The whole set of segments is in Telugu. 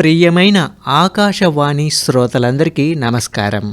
ప్రియమైన ఆకాశవాణి శ్రోతలందరికీ నమస్కారం.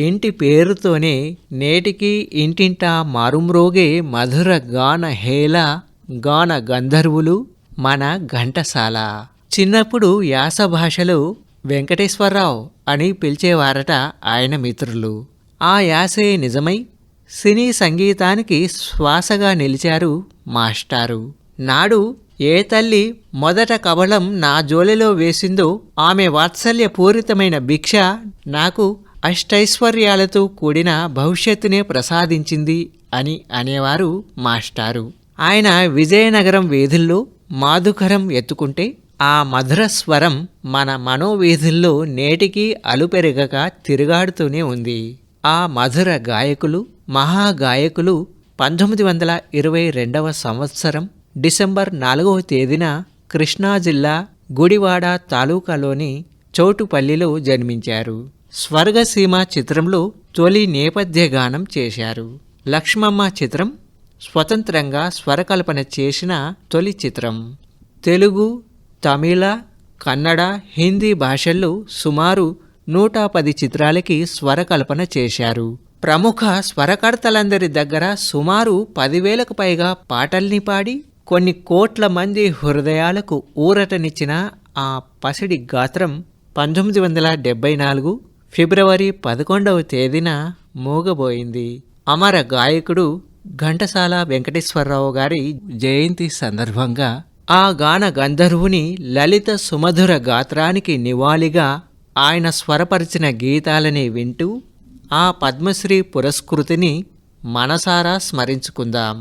ఇంటి పేరుతోనే నేటికి ఇంటింటా మారుమ్రోగే మధుర గాన హేళ గాన గంధర్వులు మన ఘంటసాల. చిన్నప్పుడు యాస భాషలో వెంకటేశ్వరరావు అని పిలిచేవారట ఆయన మిత్రులు. ఆ యాసే నిజమై సినీ సంగీతానికి శ్వాసగా నిలిచారు మాస్టారు. నాడు ఏ తల్లి మొదట కవళం నా జోలిలో వేసిందో ఆమె వాత్సల్యపూరితమైన భిక్ష నాకు అష్టైశ్వర్యాలతో కూడిన భవిష్యత్తునే ప్రసాదించింది అని అనేవారు మాస్టారు. ఆయన విజయనగరం వీధుల్లో మాధుకరం ఎత్తుకుంటే ఆ మధుర స్వరం మన మనోవీధుల్లో నేటికీ అలుపెరగక తిరుగాడుతూనే ఉంది. ఆ మధుర గాయకులు మహాగాయకులు పంతొమ్మిది వందల ఇరవై రెండవ సంవత్సరం డిసెంబర్ నాలుగవ తేదీన కృష్ణా జిల్లా గుడివాడ తాలూకాలోని చోటుపల్లిలో జన్మించారు. స్వర్గసీమ చిత్రంలో తొలి నేపథ్య గానం చేశారు. లక్ష్మమ్మ చిత్రం స్వతంత్రంగా స్వరకల్పన చేసిన తొలి చిత్రం. తెలుగు తమిళ కన్నడ హిందీ భాషల్లో సుమారు నూట పది చిత్రాలకి స్వరకల్పన చేశారు. ప్రముఖ స్వరకర్తలందరి దగ్గర సుమారు పదివేలకు పైగా పాటల్ని పాడి కొన్ని కోట్ల మంది హృదయాలకు ఊరటనిచ్చిన ఆ పసిడి గాత్రం పంతొమ్మిది వందల డెబ్బై నాలుగు ఫిబ్రవరి పదకొండవ తేదీన మూగబోయింది. అమర గాయకుడు ఘంటసాల వెంకటేశ్వరరావు గారి జయంతి సందర్భంగా ఆ గాన గంధర్వుని లలిత సుమధుర గాత్రానికి నివాళిగా ఆయన స్వరపరిచిన గీతాలని వింటూ ఆ పద్మశ్రీ పురస్కృతిని మనసారా స్మరించుకుందాం.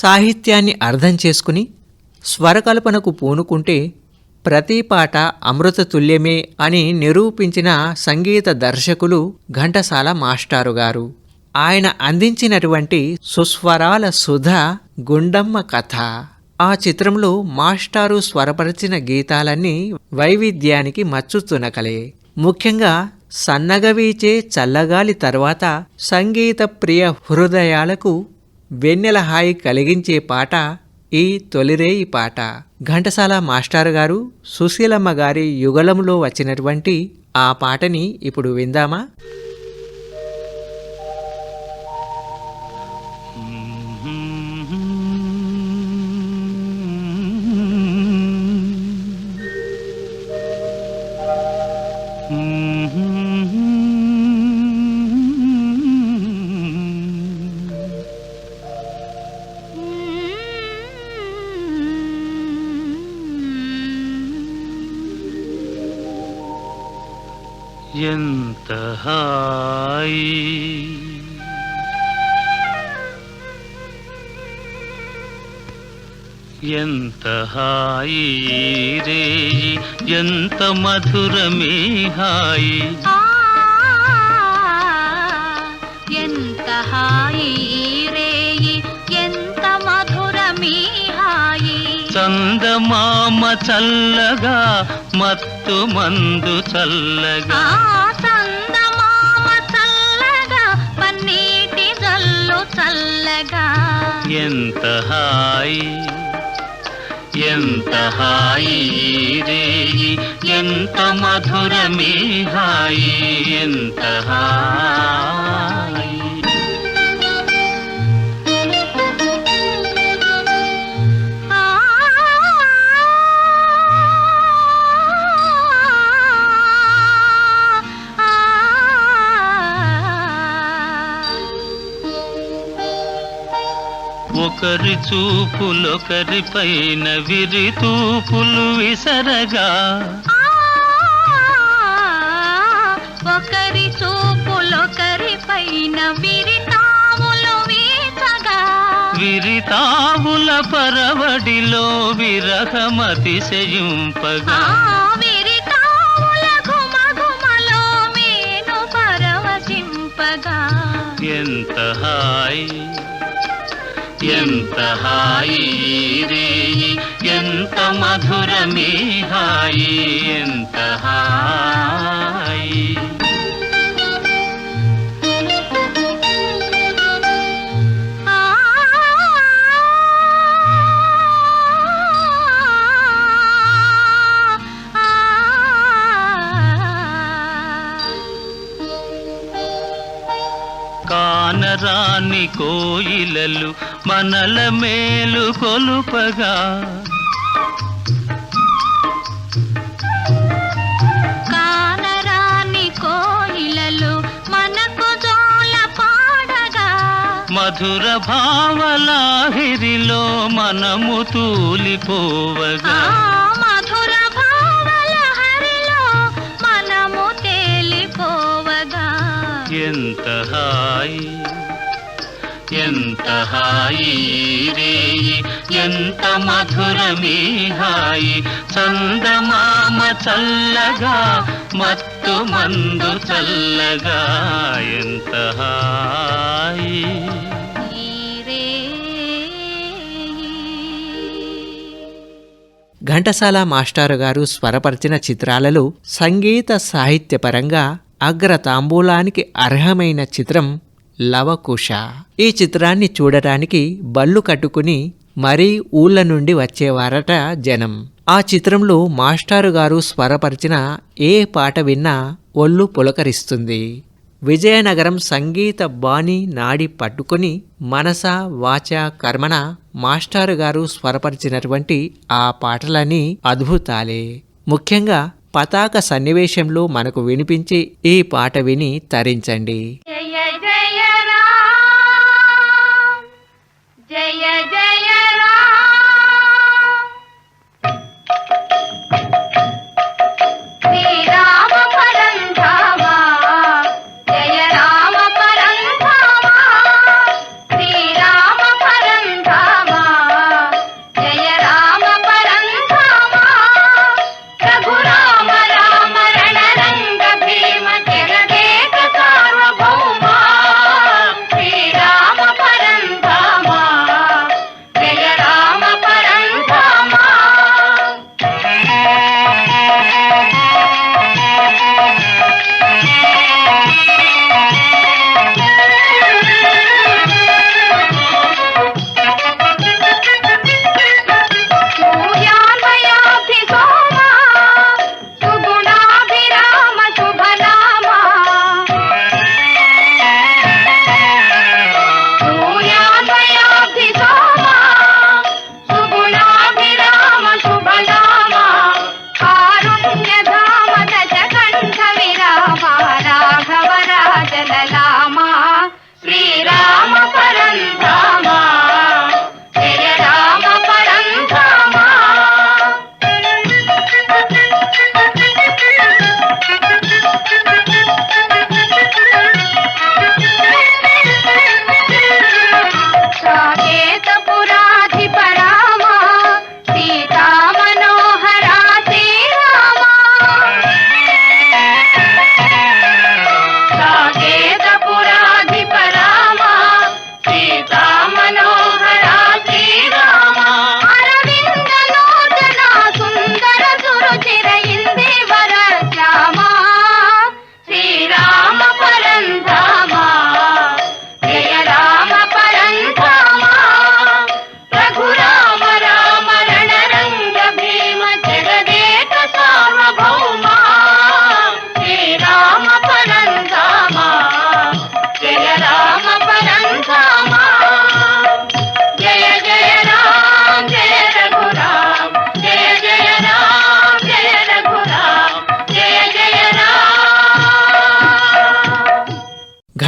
సాహిత్యాన్ని అర్థం చేసుకుని స్వరకల్పనకు పూనుకుంటే ప్రతి పాట అమృతతుల్యమే అని నిరూపించిన సంగీత దర్శకులు ఘంటసాల మాస్టారు గారు ఆయన అందించినటువంటి సుస్వరాల సుధ గుండమ్మ కథ. ఆ చిత్రంలో మాస్టారు స్వరపరిచిన గీతాలన్నీ వైవిధ్యానికి మచ్చుతునకలే. ముఖ్యంగా సన్నగవీచే చల్లగాలి తర్వాత సంగీత ప్రియ హృదయాలకు వెన్నెల హాయి కలిగించే పాట ఈ తొలిరేయి పాట. ఘంటసాల మాస్టారు గారు సుశీలమ్మ గారి యుగలంలో వచ్చినటువంటి ఆ పాటని ఇప్పుడు విందామా? చందమామ చల్లగా మత్తు మందు చల్లగా. ఆ చందమామ చల్లగా పన్నీటి జల్లు చల్లగా. ఎంత హాయి ఎంత హాయి రేయి ఎంత మధురమే హాయి ఎంత హాయి. ఒకరి చూపులొకరి పైన విరి తూపులు విసరగా. ఒకరి చూపులొకరి పైన విరితాములు వీచగా. విరితావుల పరవడిలో విరహమతిశయింపగా ఎంత హాయి ఎంత హాయి రేయి ఎంత మధురమే హాయి ఎంత హాయి. కానరాని కోయిలలు మనల మేలు కొలుపగా. కానరాని కోయిలలు మనకు జోల పాడగా. మధుర భావలాహిరిలో మనము తూలిపోవగా. మధుర మనము తేలిపోవగా. ఎంత హాయి ఎంత హాయి రే ఎంత మధురమే హాయి చందమామ చల్లగా మత్తు మందు చల్లగా ఎంత హాయి. ఘంటసాల మాస్టారు గారు స్వరపరిచిన చిత్రాలలో సంగీత సాహిత్యపరంగా అగ్ర తాంబూలానికి అర్హమైన చిత్రం లవకుశ. ఈ చిత్రాన్ని చూడటానికి బళ్ళు కట్టుకుని మరీ ఊళ్ళ నుండి వచ్చేవారట జనం. ఆ చిత్రంలో మాస్టారు గారు స్వరపరిచిన ఏ పాట విన్నా ఒళ్ళు పులకరిస్తుంది. విజయనగరం సంగీత బాణి నాడి పట్టుకొని మనస వాచ కర్మణ మాస్టారు గారు స్వరపరిచినటువంటి ఆ పాటలని అద్భుతాలే. ముఖ్యంగా పతాక సన్నివేశంలో మనకు వినిపించి ఈ పాట విని తరించండి. జయ జయ జయ జయ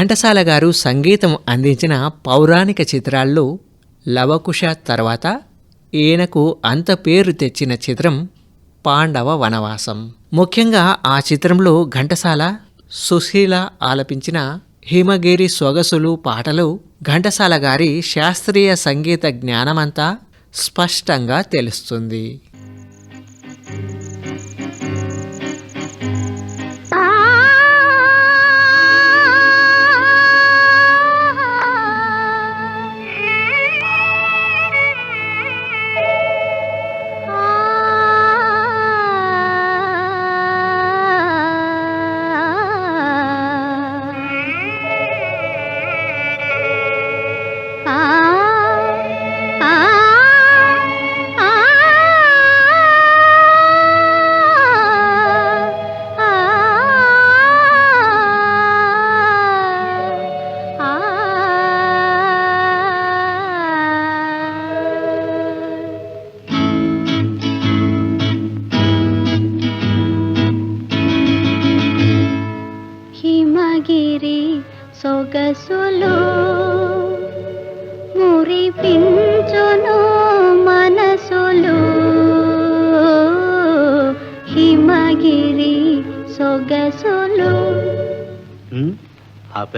ఘంటసాల గారు సంగీతం అందించిన పౌరాణిక చిత్రాల్లో లవకుశ తర్వాత ఈయనకు అంత పేరు తెచ్చిన చిత్రం పాండవ వనవాసం. ముఖ్యంగా ఆ చిత్రంలో ఘంటసాల సుశీల ఆలపించిన హిమగిరి సొగసులు పాటలు ఘంటసాల గారి శాస్త్రీయ సంగీత జ్ఞానమంతా స్పష్టంగా తెలుస్తుంది.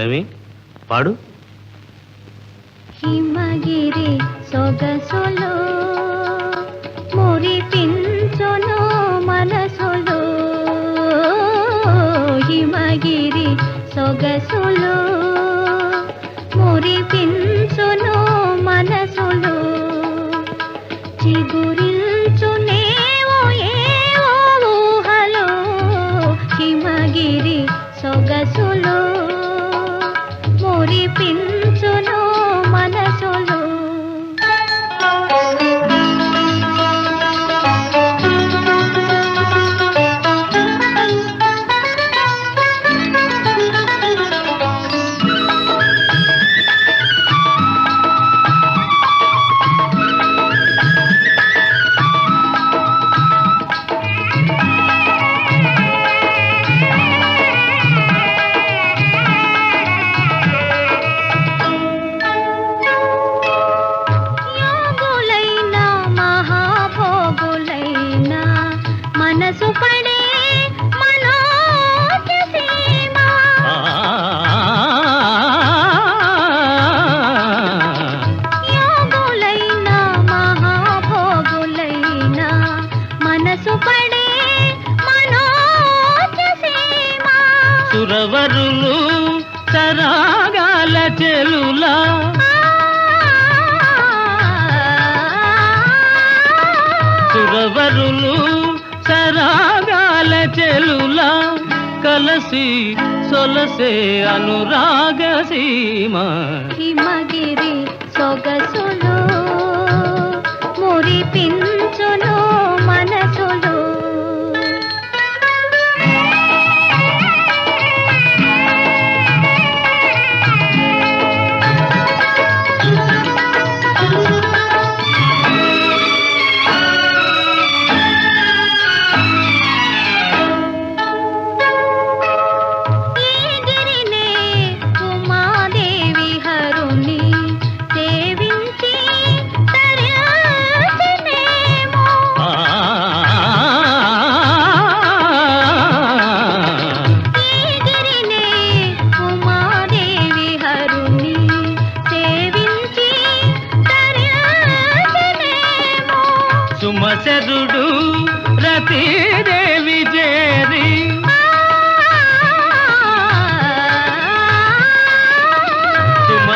ఆపేమి పాడు. హిమగిరి సొగసులో మురిపించును మనసులు. హిమగిరి సొగసులో.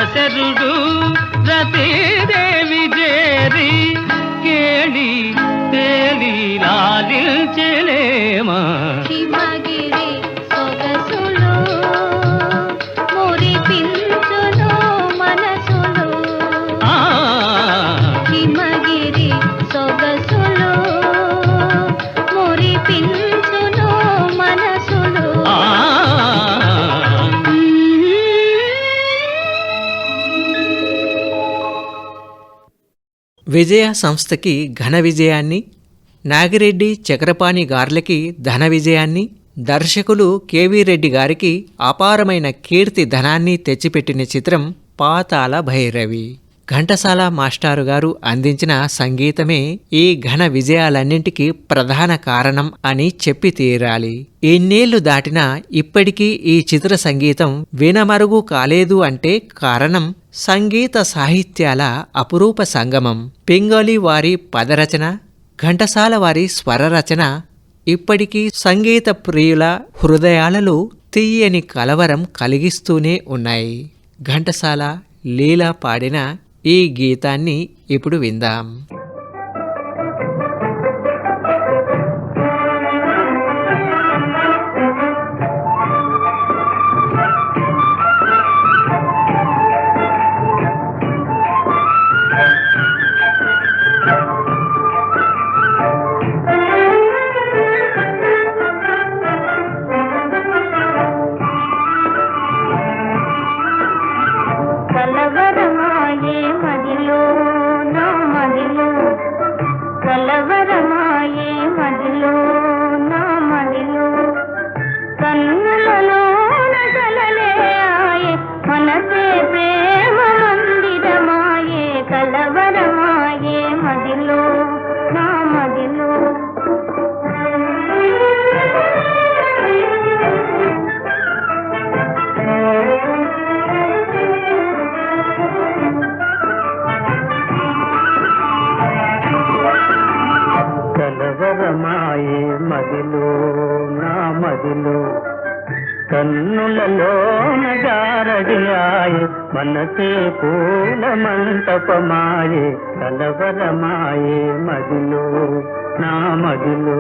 సుమచరుడు రతీదేవి చేరి కేళి తేలి లాలించలేమా హిమగిరి విజయ సంస్థకి ఘన విజయాన్ని నాగిరెడ్డి చక్రపాణి గార్లకి ధన విజయాన్ని దర్శకులు కేవీ రెడ్డి గారికి అపారమైన కీర్తి ధనాన్ని తెచ్చిపెట్టిన చిత్రం పాతాల భైరవి. ఘంటసాల మాస్టారు గారు అందించిన సంగీతమే ఈ ఘన విజయాలన్నింటికీ ప్రధాన కారణం అని చెప్పి తీరాలి. ఎన్నేళ్ళు దాటినా ఇప్పటికీ ఈ చిత్ర సంగీతం వినమరుగు కాలేదు అంటే కారణం సంగీత సాహిత్యాల అపురూప సంగమం. పింగళి వారి పదరచన ఘంటసాల వారి స్వరరచన ఇప్పటికీ సంగీత ప్రియుల హృదయాలలో తీయని కలవరం కలిగిస్తూనే ఉన్నాయి. ఘంటసాల లీలా పాడిన ఈ గీతాన్ని ఇప్పుడు విందాం. మనసే పూల మంటపమాయే కలవరమాయే మదిలో నా మదిలో.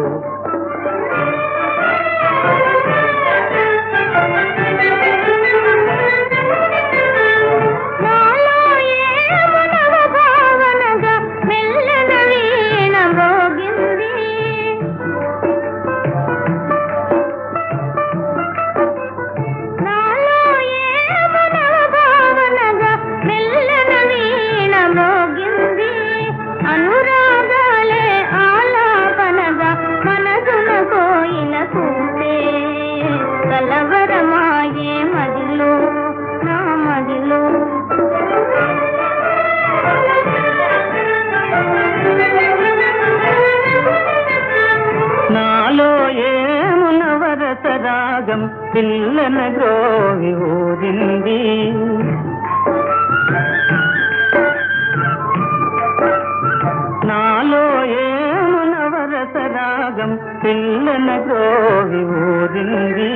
రసరాగం వరస రాగం పిల్లన గ్రోవి ఊరింది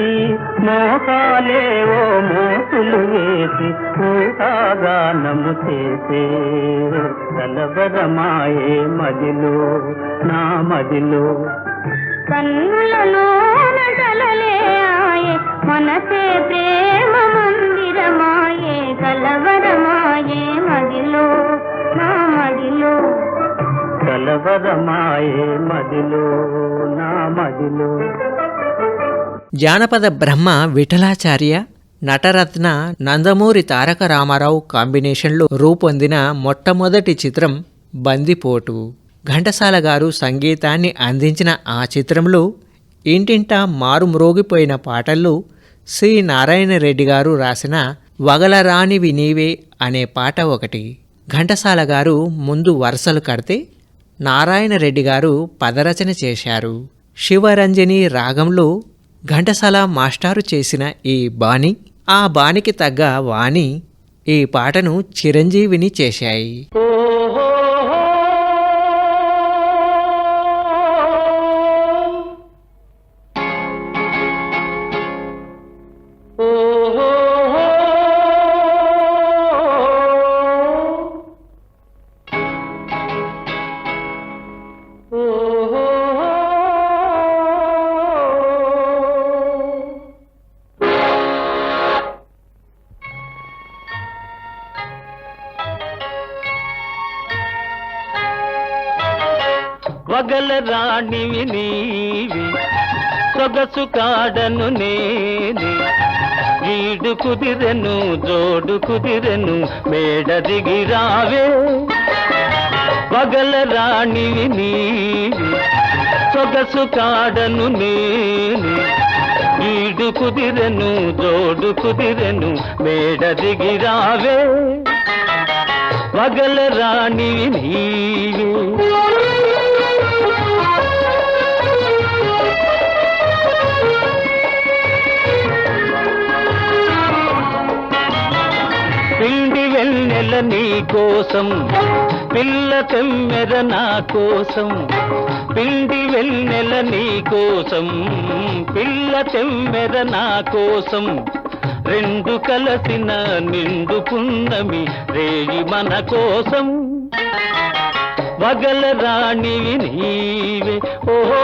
మోకాలేవో మోసులు వేసి ఊహాగానము చేసే. కలవరమాయే మదిలో నా మదిలో. కన్నులలో నటలలే ఆయే మనసే ప్రేమ మందిరమాయే కలవరమాయే మదిలో నా మదిలో. కలవరమాయే మదిలో నా మదిలో. జానపద బ్రహ్మ విఠలాచార్య నటరత్న నందమూరి తారక రామారావు కాంబినేషన్లో రూపొందిన మొట్టమొదటి చిత్రం బందిపోటు. ఘంటసాల గారు సంగీతాన్ని అందించిన ఆ చిత్రంలో ఇంటింటా మారుమ్రోగిపోయిన పాటల్లో సి. నారాయణ రెడ్డి గారు రాసిన వగలరానివి నీవే అనే పాట ఒకటి. ఘంటసాల గారు ముందు వరుసలు కడితే నారాయణ రెడ్డి గారు పదరచన చేశారు. శివరంజని రాగంలో ఘంటసాల మాస్టారు చేసిన ఈ బాణి ఆ బాణికి తగ్గ వాణి ఈ పాటను చిరంజీవిని చేశాయి. కాడను నేని. వీడు కుదిరెను జోడు కుదిరెను మేడ దిగి రావే. వగల రాణివి నీవి. సొగసు కాడను నేని. కుదిరెను జోడు కుదిరెను మేడ దిగిరావే పగల రాణి నీవే. వెన్నెల నీ కోసం పిల్ల తెమ్మెద నా కోసం పిండి వెన్నెల నీ కోసం పిల్ల తెమ్మెద నా కోసం. రెండు కలసిన నిండు పున్నమి రేగి మన కోసం. వగల రాణివి నీవే ఓహో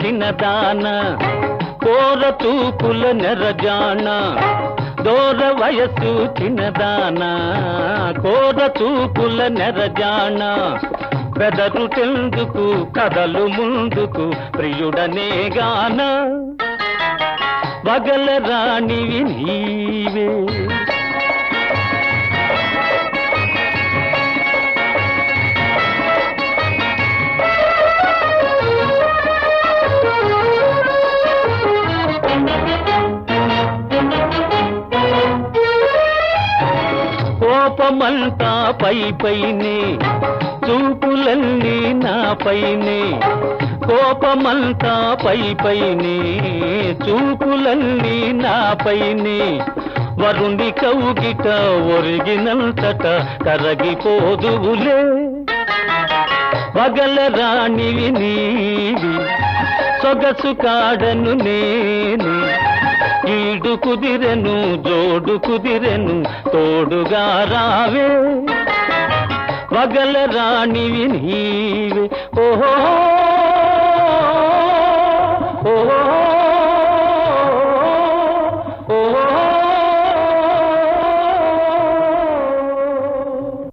వయసు చిన్నదాన కోర తూపుల నెరజాన దూర వయసు చిన్నదాన కోర తూపుల నెరజాన బెదరు తెందుకు కదలు ముందుకు ప్రియుడనే గాన. బగల రాణివి నీవే. కోపమంతా పై పైనే చూపులన్నీ నా పైనే. కోపమంతా పై పైనే చూపులన్నీ నా పైనే. వరుణి కౌగిట ఒరిగినంతట కరగిపోదువులే. పగల రాణివి నీవి సొగసు కాడను నేను. ఈడు కుదిరెను జోడు కుదిరెను తోడుగా రావే. పగల రాణివి నీవే. ఓహో ఓహో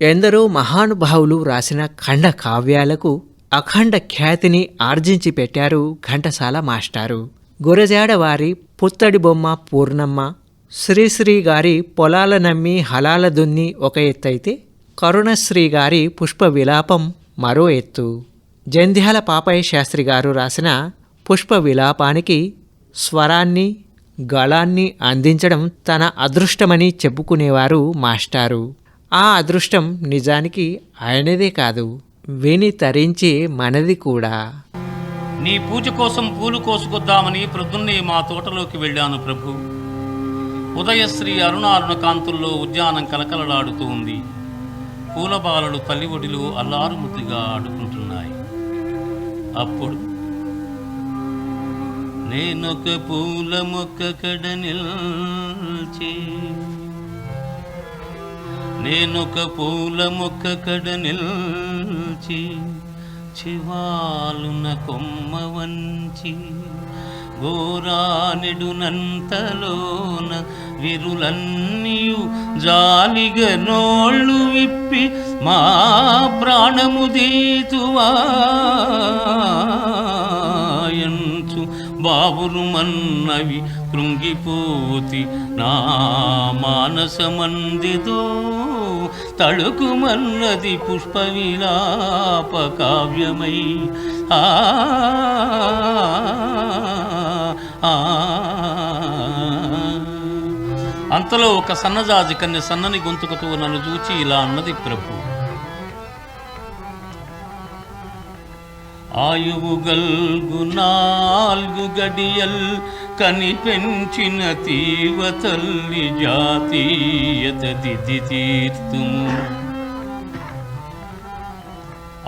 ఎందరో మహానుభావులు రాసిన ఖండ కావ్యాలకు అఖండ ఖ్యాతిని ఆర్జించి పెట్టారు ఘంటసాల మాస్టారు. గురజాడవారి పుత్తడి బొమ్మ పూర్ణమ్మ శ్రీశ్రీ గారి పొలాల నమ్మి హలాల దున్ని ఒక ఎత్తైతే కరుణశ్రీ గారి పుష్ప విలాపం మరో ఎత్తు. జంధ్యాల పాపయ్య శాస్త్రి గారు రాసిన పుష్ప విలాపానికి స్వరాన్ని గళాన్ని అందించడం తన అదృష్టమని చెప్పుకునేవారు మాస్టారు. ఆ అదృష్టం నిజానికి ఆయనదే కాదు విని తరించి మనది కూడా. నీ పూజ కోసం పూలు కోసుకొద్దామని ప్రొద్దున్నే మా తోటలోకి వెళ్ళాను ప్రభు. ఉదయశ్రీ అరుణారుణ కాంతుల్లో ఉద్యానం కలకలలాడుతూ ఉంది. పూలబాలలు తల్లి ఒడిలో అల్లారుముద్దుగా ఆడుకుంటున్నాయి. అప్పుడు నేనొక పూల మొక్క కడ నిల్చి నేనొక పూల మొక్క కడ నిల్చి శివాలున కొమ్మ వంచి గోరానెడునంతలోన విరులన్నీయు జాలిగ నోళ్ళు విప్పి మా ప్రాణము దీతువాయంచు బాబురు మన్నవి కృంగిపోతి నా మానసమందిదో తళుకుమన్నది పుష్ప విలాప కావ్యమై ఆ ఆ. అంతలో ఒక సన్నజాజి కన్య సన్నని గొంతుకతో నన్ను చూచి ఇలా అన్నది ప్రభు ఆయువుగల్గు నాల్గు గడియల్ కని పెంచిన తీవ తల్లి జాతీయత దిది తీర్తుము.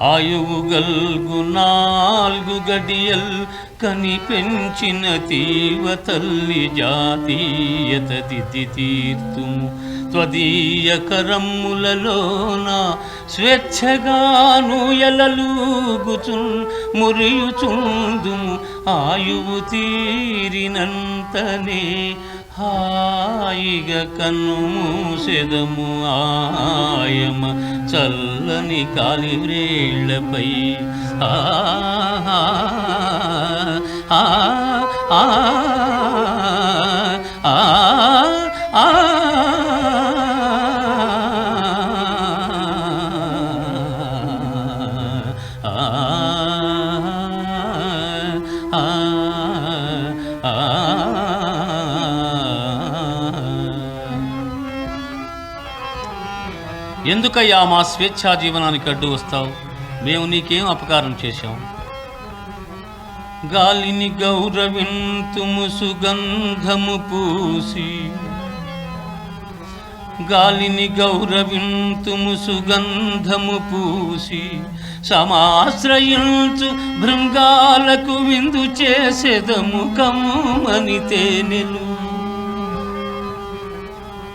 ఆయువుగల్గు నాల్గు గడియల్ కని పెంచిన తీవ తల్లి జాతీయత దిది తీర్తుము. త్వదీయ కరములలోన స్వేచ్ఛగాను ఎలలూగుచున్ మురియుచుందుము ఆయువు తీరినంతనే హాయిగా కన్ను మూసెదము ఆయమ చల్లని కాలివ్రేళ్ళపై. ఆ ఆ ఆ ఎందుకయ్యా మా స్వేచ్ఛా జీవనానికి అడ్డు వస్తావు? మేము నీకేం అపకారం చేశాం? గాలిని గౌరవింతుము సుగంధము పూసి గాలిని గౌరవింతుము సుగంధము పూసి సమాశ్రయించు భృంగాలకు విందు చేసెదము మనితే తేనెలు.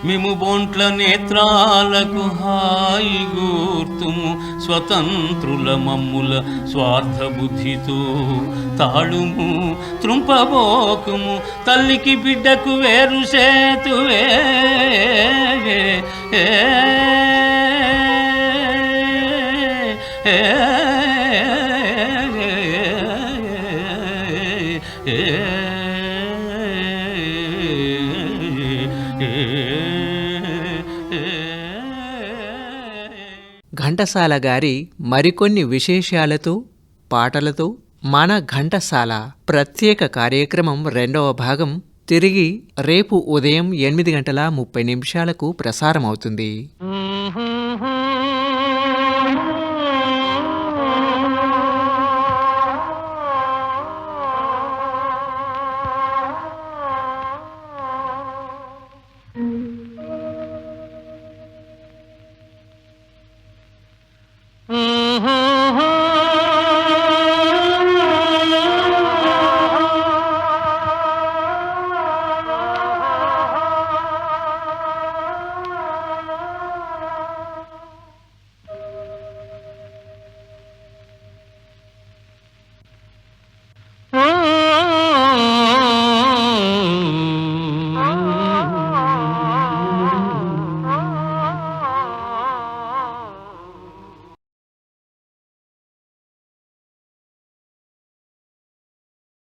మేము బోంట్ల నేత్రాలకు హాయి గూర్తుము స్వతంత్రుల మమ్ముల స్వార్థ బుద్ధితో తాళుము త్రుంపబోకుము తల్లికి బిడ్డకు వేరు సేతువే ఏ, ఘంటసాల గారి మరికొన్ని విశేషాలతో పాటలతో మన ఘంటసాల ప్రత్యేక కార్యక్రమం రెండవ భాగం తిరిగి రేపు ఉదయం ఎనిమిది గంటల ముప్పై నిమిషాలకు ప్రసారమవుతుంది.